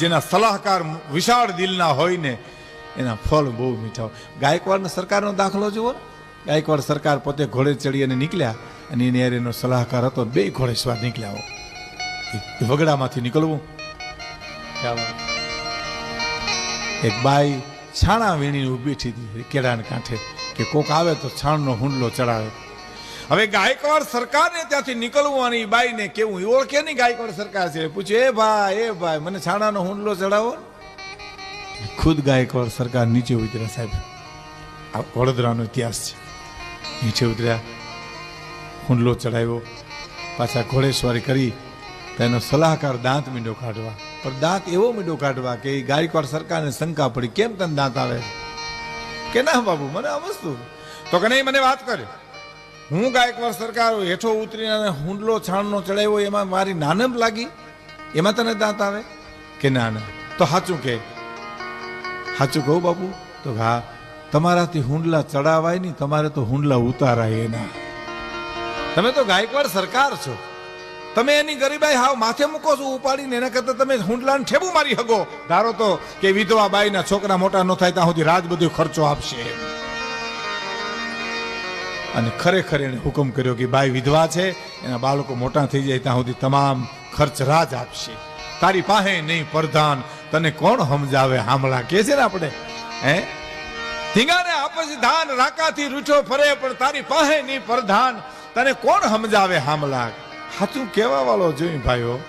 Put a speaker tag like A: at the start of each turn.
A: જેના સલાહકાર વિશાળ દિલના હોય ને એના ફળ બહુ મીઠા હોય. ગાયકવાડ સરકારનો દાખલો જુઓ. ગાયકવાડ સરકાર પોતે ઘોડે ચડી અને નીકળ્યા અને એને એનો સલાહકાર હતો. બે ઘોડે સ્વાર નીકળ્યા વગડામાંથી નીકળવું. એક બાઈ છાણા વીણીને ઊભી હતી કેળાને કાંઠે કે કોક આવે તો છાણનો હુંડલો ચડાવે. હવે ગાયકવાડ સરકારને ત્યાંથી નીકળવું અને બાઈને કેવું? એ ઓળખે નહીં ગાયકવાડ સરકાર છે? પૂછે, એ ભાઈ એ ભાઈ, મને છાણાનો હુંડલો ચડાવો ખુદ ગાયકવાડ સરકાર નીચે ઉતર્યા, સાહેબ. આ વડોદરાનો ઇતિહાસ છે. નીચે ઉતર્યા હુંડલો ચડાવ્યો, પાછા ઘોડેશ્વરી કરી તેનો સલાહકાર દાંત મીંડો કાઢવા. પણ દાંત એવો મીંડો કાઢવા કે એ ગાયકવાડ સરકારને શંકા પડી, કેમ તને દાંત આવે? કે ના, બાબુ, મને આ વસ્તુ. તો કે નહીં, મને વાત કરે. હું ગાયકવાડ સરકાર હેઠો ઉતરીને અને હુંડલો છાણનો ચડાવ્યો એમાં મારી નાનમ લાગી? એમાં તને દાંત આવે? કે ના ના. તો સાચું કે. સાચું કહું બાપુ? તો હા, તમારાથી હુંડલા ચડાવાય નહીં, તમારે તો હુંડલા ઉતારાય એના. તમે તો ગાયકવાડ સરકાર છો. તમે એની ગરીબાઈ હાવ માથે મૂકો છો ઉપાડીને, એના કરતાં તમે હુંડલાને ઠેબુ મારી હગો. ધારો તો કે વિધવા બાઈના છોકરા મોટા ન થાય, ત્યાં સુધી રાજ બધો ખર્ચો આપશે. એમ. અને ખરેખર એને હુકમ કર્યો કે બાઈ વિધવા છે, એના બાળકો મોટા થઈ જાય ત્યાં સુધી તમામ ખર્ચ રાજ આપશે. તારી પાસે નહીં પ્રધાન, તને કોણ સમજાવે? હામલા કે છે ને આપણે? હે? ધીંગાને આપસ ધાન રાકાથી રૂઠો ફરે, પણ તારી પાસે નહીં પ્રધાન, તને કોણ સમજાવે? હામલા સાચું કહેવા વાળો જોઈ ભાઈઓ